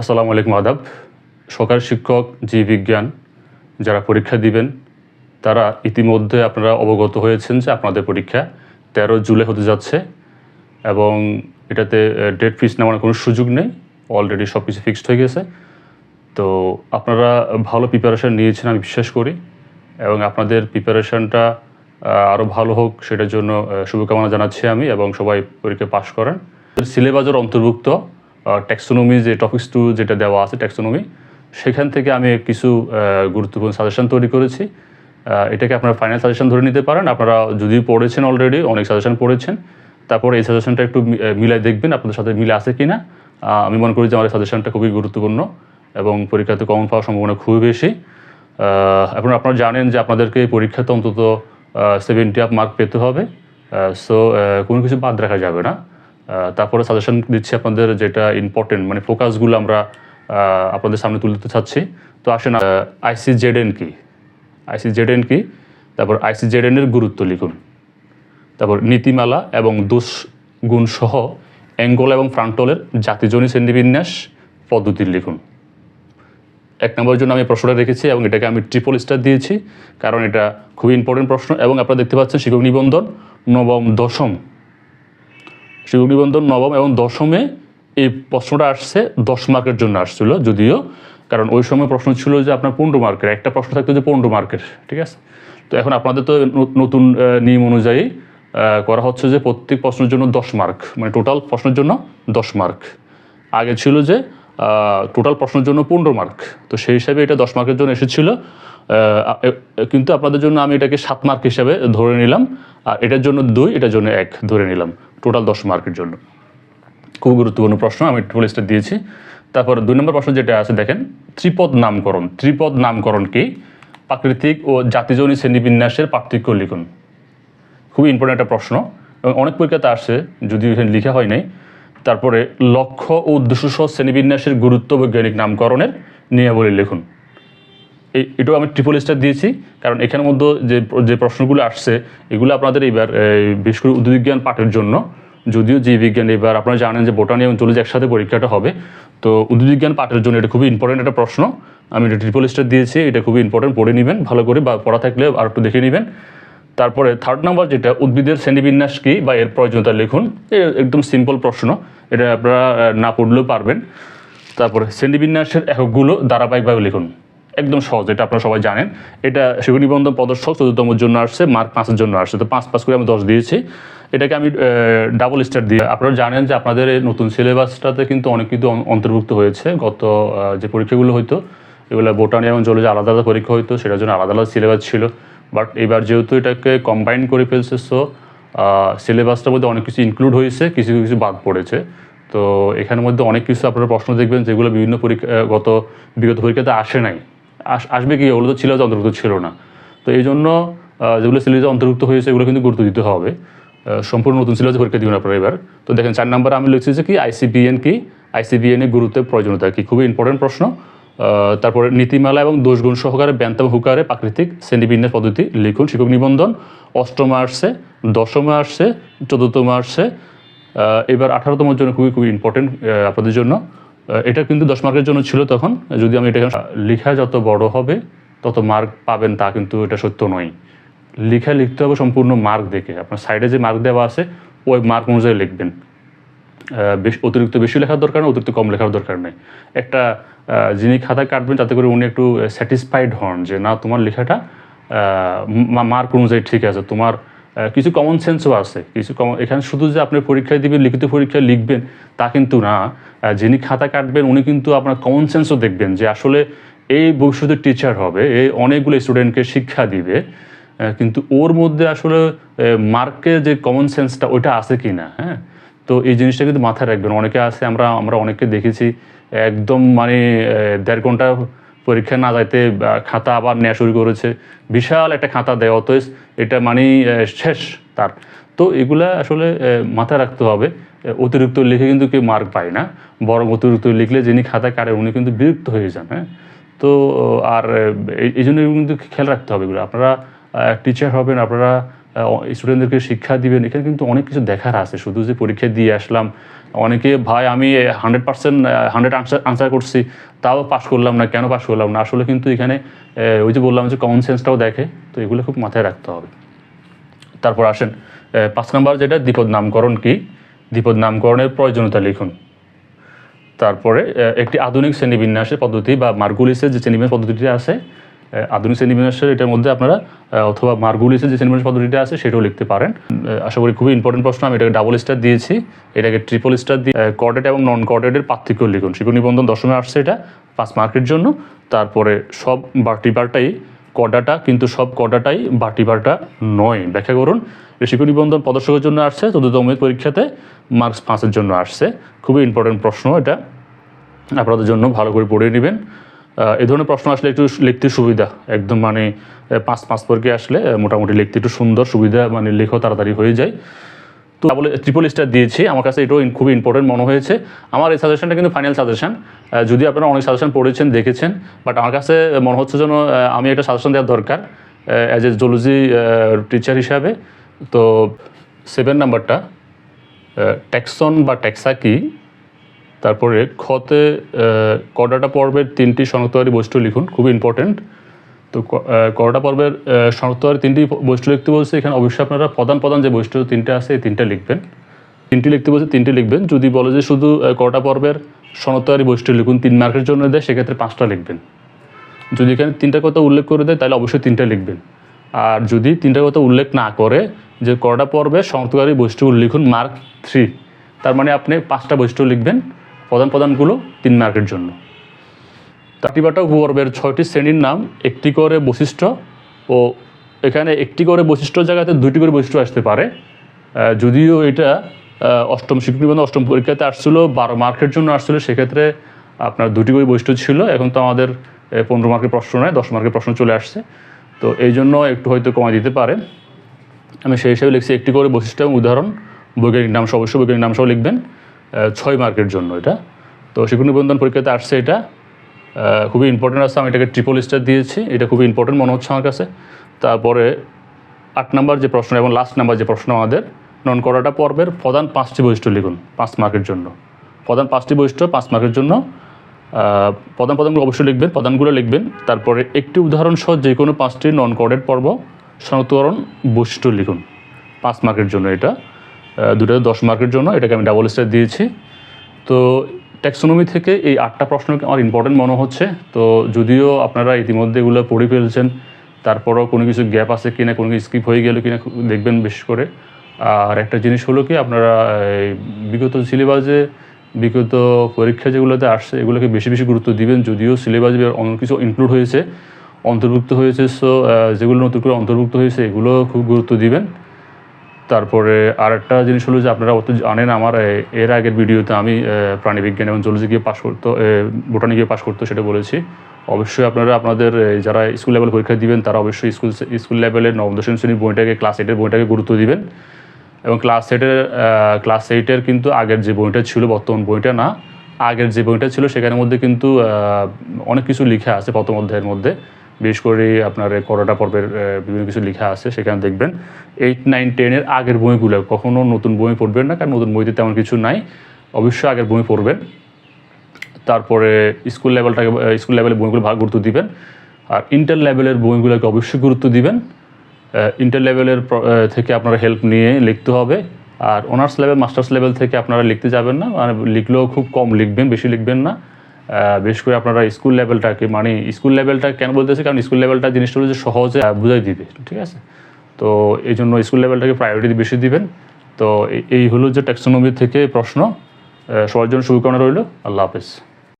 আসসালামু আলাইকুম আদাব। সরকারি শিক্ষক, জীববিজ্ঞান যারা পরীক্ষা দিবেন, তারা ইতিমধ্যে আপনারা অবগত হয়েছেন যে আপনাদের পরীক্ষা তেরো জুলাই হতে যাচ্ছে এবং এটাতে ডেট ফিক্স নেওয়ার কোনো সুযোগ নেই। অলরেডি সব কিছু ফিক্সড হয়ে গেছে। তো আপনারা ভালো প্রিপারেশান নিয়েছেন আমি বিশ্বাস করি এবং আপনাদের প্রিপারেশানটা আরও ভালো হোক সেটার জন্য শুভকামনা জানাচ্ছি আমি এবং সবাই পরীক্ষা পাশ করেন। সিলেবাসের অন্তর্ভুক্ত ট্যাক্সোনমি যে টপিক্স টু যেটা দেওয়া আছে ট্যাক্সোনমি সেখান থেকে আমি কিছু গুরুত্বপূর্ণ সাজেশন তৈরি করেছি। এটাকে আপনারা ফাইনাল সাজেশন ধরে নিতে পারেন। আপনারা যদি পড়েছেন অলরেডি অনেক সাজেশন পড়েছেন। তারপর এই সাজেশনটা একটু মিলাই দেখবেন আপনাদের সাথে মিলে আছে কি না আমি মনে করি যে আমার সাজেশনটা খুবই গুরুত্বপূর্ণ এবং পরীক্ষাতে কমন পাওয়ার সম্ভাবনা খুবই বেশি। এখন আপনারা জানেন যে আপনাদেরকে এই পরীক্ষাতে অন্তত সেভেন্টি আপ মার্ক পেতে হবে। সো কোনো কিছু বাদ রাখা যাবে না। তারপরে সাজেশন দিচ্ছি আপনাদের যেটা ইম্পর্টেন্ট মানে ফোকাসগুলো আমরা আপনাদের সামনে তুলে দিতে চাচ্ছি। তো আসেন আইসি আইসিজেডএন কি? আইসিজেডএন কি? তারপর আইসিজেডএন এর গুরুত্ব লিখুন। তারপর নীতিমালা এবং দোষ গুণ সহ অ্যাঙ্গল এবং ফ্রান্টলের জাতিজনী শ্রেণীবিন্যাস পদ্ধতি লিখুন। এক নম্বরের জন্য আমি প্রশ্নটা রেখেছি এবং এটাকে আমি ট্রিপল স্টার দিয়েছি, কারণ এটা খুবই ইম্পর্টেন্ট প্রশ্ন এবং আপনারা দেখতে পাচ্ছেন শিক্ষক নিবন্ধন নবম দশম। শিক্ষক নিবন্ধন নবম এবং দশমে এই প্রশ্নটা আসছে, দশ মার্কের জন্য আসছিল যদিও, কারণ ওই সময় প্রশ্ন ছিল যে আপনার পনেরো মার্কের, একটা প্রশ্ন থাকতো যে পনেরো মার্কের, ঠিক আছে? তো এখন আপনাদের তো নতুন নিয়ম অনুযায়ী করা হচ্ছে যে প্রত্যেক প্রশ্নের জন্য দশ মার্ক মানে টোটাল প্রশ্নের জন্য দশ মার্ক। আগে ছিল যে টোটাল প্রশ্নের জন্য পনেরো মার্ক তো সেই হিসাবে এটা দশ মার্কের জন্য এসেছিল। কিন্তু আপনাদের জন্য আমি এটাকে সাত মার্ক হিসাবে ধরে নিলাম। আর এটার জন্য দুই, এটার জন্য এক ধরে নিলাম। টোটাল দশ মার্কের জন্য। খুব গুরুত্বপূর্ণ প্রশ্ন, আমি ট্রিপল স্টার দিয়েছি। তারপর দুই নম্বর প্রশ্ন যেটা আছে, দেখেন, ত্রিপদ নামকরণ। ত্রিপদ নামকরণ কি? প্রাকৃতিক ও জাতিজনী শ্রেণীবিন্যাসের পার্থক্য লিখুন। খুবই ইম্পর্টেন্ট একটা প্রশ্ন। এবং অনেক পরীক্ষাতে আসছে, যদিও এখানে লেখা হয় নাই। তারপরে লক্ষ্য ও উদ্দেশ্য সহ শ্রেণীবিন্যাসের গুরুত্ব বৈজ্ঞানিক নামকরণের নিয়মাবলী লিখুন। এই এটাও আমি ট্রিপল স্টার দিয়েছি কারণ এখানের মধ্যে যে যে প্রশ্নগুলো আসছে এগুলো আপনাদের এবার এই, বিশেষ করে উদ্ভিদবিজ্ঞান পাঠের জন্য। যদিও জীববিজ্ঞান এবার আপনারা জানেন যে বোটানি এবং জলজি একসাথে পরীক্ষাটা হবে তো উদ্ভিদবিজ্ঞান পাঠের জন্য এটা খুবই ইম্পর্টেন্ট একটা প্রশ্ন। আমি এটা ট্রিপল স্টার দিয়েছি এটা খুবই ইম্পর্টেন্ট পড়ে নেবেন ভালো করে বা পড়া থাকলে আর একটু দেখে নেবেন। তারপরে থার্ড নাম্বার যেটা, উদ্ভিদের শ্রেণীবিন্যাস কী বা এর প্রয়োজনীয়তা লিখুন। একদম সিম্পল প্রশ্ন, এটা আপনারা না পড়লেও পারবেন। তারপরে শ্রেণীবিন্যাসের এককগুলো ধারাবাহিকভাবে লিখুন। একদম সহজ, এটা আপনারা সবাই জানেন। এটা শিশু নিবন্ধন প্রদর্শক চতুর্থমের জন্য আসছে, মার্ক পাঁচের জন্য আসছে। তো পাঁচ পাঁচ করে আমি দশ দিয়েছি। এটাকে আমি ডাবল স্টার দিয়ে, আপনারা জানেন যে আপনাদের এই নতুন সিলেবাসটাতে কিন্তু অনেক অন- অন্তর্ভুক্ত হয়েছে। গত যে পরীক্ষাগুলো হইতো, এগুলো বোটানি এবং জলে যে আলাদা আলাদা পরীক্ষা হইতো, সেটার জন্য আলাদা আলাদা সিলেবাস ছিল। বাট এবার যেহেতু এটাকে কম্বাইন করে ফেলছে সো সিলেবাসটার মধ্যে অনেক কিছু ইনক্লুড হয়েছে, কিছু কিছু বাদ পড়েছে। তো এখানের মধ্যে অনেক কিছু আপনারা প্রশ্ন দেখবেন, যেগুলো বিভিন্ন পরীক্ষা গত বিগত পরীক্ষাতে আসে নাই। আস- আসবে কি? ওগুলো তো ছিল অন্তর্ভুক্ত ছিল না। তো এই জন্য যেগুলো সিলেবাসে অন্তর্ভুক্ত হয়েছে, এগুলো কিন্তু গুরুত্ব দিতে হবে। সম্পূর্ণ নতুন সিলেবাসে পরীক্ষা দিবেন আপনারা এবার। তো দেখেন, চার নাম্বার আমি লিখছি যে কি? আইসিবিএন কি? আইসিবিএন এর গুরুত্বের প্রয়োজনীয়তা কি? খুবই ইম্পর্টেন্ট প্রশ্ন। তারপরে নীতিমালা এবং দোষগুণ সহকারে ব্যান্তাম হুকারে প্রাকৃতিক শ্রেণীবিন্যাস পদ্ধতি লিখুন শিক্ষক নিবন্ধন অষ্টম আসছে দশমে আসছে চতুর্থমে আহ, এবার আঠারোতমের জন্য খুবই খুবই ইম্পর্টেন্ট আপনাদের জন্য। এটা কিন্তু দশ মার্কের জন্য ছিল তখন যদি আমি এটা লেখা যত বড় হবে তত মার্ক পাবেন তা কিন্তু এটা সত্য নয়। লেখা লিখতে হবে সম্পূর্ণ মার্ক দেখে। আপনার সাইডে যে মার্ক দেওয়া আছে ওই মার্ক অনুযায়ী লিখবেন। বেশ অতিরিক্ত বেশি লেখার দরকার নেই, অতিরিক্ত কম লেখার দরকার নেই। একটা যিনি খাতা কাটবেন, তাতে করে উনি একটু স্যাটিসফাইড হন যে, না, তোমার লেখাটা মার্ক অনুযায়ী ঠিক আছে। তোমার কিছু কমন সেন্সও আছে। কিছু কমন এখানে শুধু যে আপনি পরীক্ষায় দিবেন, লিখিত পরীক্ষায় লিখবেন, তা কিন্তু না। যিনি খাতা কাটবেন, উনি কিন্তু আপনার কমন সেন্সও দেখবেন যে, আসলে এই ভবিষ্যতের টিচার হবে, এই অনেকগুলো স্টুডেন্টকে শিক্ষা দিবে। কিন্তু ওর মধ্যে আসলে মার্কের যে কমন সেন্সটা ওইটা আছে কি না হ্যাঁ? তো এই জিনিসটা কিন্তু মাথায় রাখবেন। অনেকে আছে, আমরা আমরা অনেককে দেখেছি, একদম মানে দেড় ঘণ্টা পরীক্ষা না যাইতে খাতা আবার নেওয়া শুরু করেছে। বিশাল একটা খাতা দেয়, অতএব এটা মানে শেষ তার। তো এগুলা আসলে মাথায় রাখতে হবে। অতিরিক্ত লিখে কিন্তু কেউ মার্ক পায় না। বরং অতিরিক্ত লিখলে যিনি খাতা কাটে উনি কিন্তু বিরক্ত হয়ে যান হ্যাঁ? তো, আর এই জন্য কিন্তু খেয়াল রাখতে হবে এগুলো। আপনারা টিচার হবেন, আপনারা স্টুডেন্টদেরকে শিক্ষা দিবেন। এখানে কিন্তু অনেক কিছু দেখার আছে। শুধু যে পরীক্ষা দিয়ে আসলাম, অনেকে, ভাই, আমি hundred percent hundred answer answer করছি, তাও পাশ করলাম না, কেন পাশ করলাম না? আসলে কিন্তু এখানে ওই যে বললাম যে কমন সেন্সটাও দেখে, তো এগুলো খুব মাথায় রাখতে হবে। তারপর আসেন পাঁচ নম্বর যেটা, দ্বিপদ নামকরণ কি? দ্বিপদ নামকরণের প্রয়োজনীয়তা লিখুন। তারপরে একটি আধুনিক শ্রেণীবিন্যাসের পদ্ধতি বা মার্গুলিসের যে শ্রেণীবিন্যাস পদ্ধতিটি আছে আধুনিক শ্রেণীবিন্যাসের এটার মধ্যে আপনারা অথবা মার্গুলিসের যে শ্রেণীবিন্যাস পদ্ধতিটা আছে সেটাও লিখতে পারেন। আশা করি খুবই ইম্পর্টেন্ট প্রশ্ন, আমি এটাকে ডাবল স্টার দিয়েছি। এটাকে ট্রিপল স্টার দিয়ে কর্ডেট এবং নন কর্ডেটের পার্থক্য লিখুন। শিক্ষক নিবন্ধন দশমে আসছে এটা, পাঁচ মার্কের জন্য। তারপরে সব বার্টিবারটাই কডাটা, কিন্তু সব কডাটাই বার্টিবারটা নয়। ব্যাখ্যা করুন। শিক্ষক নিবন্ধন প্রদর্শকের জন্য আসছে, চতুর্থ পরীক্ষাতে মার্কস পাঁচের জন্য আসছে। খুবই ইম্পর্টেন্ট প্রশ্ন এটা। আপনাদের জন্য ভালো করে পড়ে নেবেন। এই ধরনের প্রশ্ন আসলে একটু লিখতে সুবিধা। একদম মানে পাঁচ পাঁচ পর্কে আসলে মোটামুটি লিখতে একটু সুন্দর সুবিধা মানে লেখাও তাড়াতাড়ি হয়ে যায়। তো বলে ট্রিপল স্টার দিয়েছি। আমার কাছে এটাও খুবই ইম্পর্টেন্ট মনে হয়েছে। আমার এই সাজেশনটা কিন্তু ফাইনাল সাজেশন যদি আপনারা অনেক সাজেশন পড়েছেন, দেখেছেন বাট আমার কাছে মনে হচ্ছে যেন আমি একটা সাজেশন দেওয়ার দরকার। অ্যাজ এ জুলজি টিচার হিসাবে। তো সেভেন নাম্বারটা ট্যাক্সন বা ট্যাক্সা কি তারপরে খতে কডাটা পর্বের তিনটি শনাক্তকারী বৈশিষ্ট্য লিখুন খুবই ইম্পর্টেন্ট তো ক- আহ, করোটা পর্বের শনাক্তকারী তিনটি বৈশিষ্ট্য লিখতে বলছে এখানে অবশ্যই আপনারা প্রধান প্রধান যে বৈশিষ্ট্য তিনটে আছে এই তিনটা লিখবেন। তিনটি লিখতে বলছে তিনটি লিখবেন। যদি বলে যে শুধু করোটা পর্বের শনাক্তকারী বৈশিষ্ট্য লিখুন তিন মার্কের জন্য দেয় সেক্ষেত্রে পাঁচটা লিখবেন। যদি এখানে তিনটা কথা উল্লেখ করে দেয় তাহলে অবশ্যই তিনটা লিখবেন। আর যদি তিনটা কথা উল্লেখ না করে যে করোটা পর্বের শনাক্তকারী বৈশিষ্ট্যগুলো লিখুন মার্ক থ্রি তার মানে আপনি পাঁচটা বৈশিষ্ট্য লিখবেন। প্রধান প্রধানগুলো তিন মার্কের জন্য। তাটিবাটা উপপর্বের ছয়টি শ্রেণির নাম, একটি করে বৈশিষ্ট্য ও এখানে একটি করে বৈশিষ্ট্য জায়গাতে দুইটি করে বৈশিষ্ট্য আসতে পারে। যদিও এটা অষ্টম নিবন্ধন অষ্টম পরীক্ষাতে আসছিল, বারো মার্কের জন্য আসছিল, সেক্ষেত্রে আপনার দুটি করে বৈশিষ্ট্য ছিল। এখন তো আমাদের পনেরো মার্কের প্রশ্ন নয়, দশ মার্কের প্রশ্ন চলে আসছে। তো এই জন্য একটু হয়তো কমাই দিতে পারে। আমি সেই হিসাবে লিখছি একটি করে বৈশিষ্ট্য এবং উদাহরণ, বৈজ্ঞানিক নাম সহ অবশ্যই বৈজ্ঞানিক নাম সহ লিখবেন। ছয় মার্কের জন্য এটা। তো শিক্ষক নিবন্ধন পরীক্ষাতে আসছে এটা। খুবই ইম্পর্টেন্ট আছে, আমি এটাকে ট্রিপল স্টার দিয়েছি, এটা খুবই ইম্পর্টেন্ট মনে হচ্ছে আমার কাছে। তারপরে আট নাম্বার যে প্রশ্ন এবং লাস্ট নাম্বার যে প্রশ্ন আমাদের নন করাটা পর্বের প্রধান পাঁচটি বৈশিষ্ট্য লিখুন, পাঁচ মার্কের জন্য। প্রধান পাঁচটি বৈশিষ্ট্য, পাঁচ মার্কের জন্য প্রধান প্রধানগুলো অবশ্যই লিখবেন, প্রধানগুলো লিখবেন। তারপরে একটি উদাহরণ সহ যে কোনো পাঁচটি নন কর্ডেড পর্ব শনাক্তকরণ বৈশিষ্ট্য লিখুন, পাঁচ মার্কের জন্য এটা। দুটো দশ মার্কের জন্য এটাকে আমি ডাবল স্টার দিয়েছি। তো ট্যাক্সোনমি থেকে এই আটটা প্রশ্ন আমার ইম্পর্টেন্ট মনে হচ্ছে। তো যদিও আপনারা ইতিমধ্যে এগুলো পড়ে ফেলছেন, তারপরেও কোনো কিছু গ্যাপ আছে কিনা, কোনো কিছু স্কিপ হয়ে গেল কিনা দেখবেন বিশেষ করে। আর একটা জিনিস হলো কি, আপনারা বিগত সিলেবাসে বিগত পরীক্ষা যেগুলোতে আসছে, এগুলোকে বেশি বেশি গুরুত্ব দিবেন। যদিও সিলেবাসে অনেক কিছু ইনক্লুড হয়েছে, অন্তর্ভুক্ত হয়েছে সো যেগুলো নতুন করে অন্তর্ভুক্ত হয়েছে, এগুলো খুব গুরুত্ব দিবেন। তারপরে আরেকটা জিনিস হলো যে আপনারা অত জানেন আমার এর আগের ভিডিওতে আমি প্রাণীবিজ্ঞান এবং জলজি গিয়ে পাশ করতো বোটানি গিয়ে পাশ করতো সেটা বলেছি। অবশ্যই আপনারা আপনাদের যারা স্কুল লেভেল পরীক্ষা দিবেন তারা অবশ্যই স্কুল স্কুল লেভেলের নবম, দশম শ্রেণির বইটাকে ক্লাস এইটের বইটাকে গুরুত্ব দিবেন। এবং ক্লাস এইটের ক্লাস এইটের কিন্তু আগের যে বইটা ছিল, বর্তমান বইটা না, আগের যে বইটা ছিল সেখানের মধ্যে কিন্তু অনেক কিছু লেখা আছে প্রথম অধ্যায়ের মধ্যে। বিশেষ করে আপনার করোটা পর্বের বিভিন্ন কিছু লেখা আছে, সেখানে দেখবেন এইট নাইন টেনের আগের বইগুলো কখনও নতুন বই পড়বেন না, কারণ নতুন বইতে তেমন কিছু নাই, অবশ্যই আগের বই পড়বেন। তারপরে স্কুল লেভেলটাকে স্কুল লেভেলের বইগুলো ভালো গুরুত্ব দিবেন, আর ইন্টার লেভেলের বইগুলোকে অবশ্যই গুরুত্ব দিবেন। ইন্টার লেভেলের থেকে আপনারা হেল্প নিয়ে লিখতে হবে, আর অনার্স লেভেল মাস্টার্স লেভেল থেকে আপনারা লিখতে যাবেন না মানে লিখলেও খুব কম লিখবেন, বেশি লিখবেন না। বিশেষ করে আপনারা স্কুল লেভেলটাকে মানে স্কুল লেভেলটা কেন বলতেছে? কারণ স্কুল লেভেলটা জিনিসটা হচ্ছে সহজে বুঝাই দিবে, ঠিক আছে? তো এই জন্য স্কুল লেভেলটাকে প্রায়োরিটি বেশি দিবেন। তো এই- হলো যে ট্যাক্সোনমি থেকে প্রশ্ন। সবার জন্য শুভকামনা রইল। আল্লাহ হাফেজ।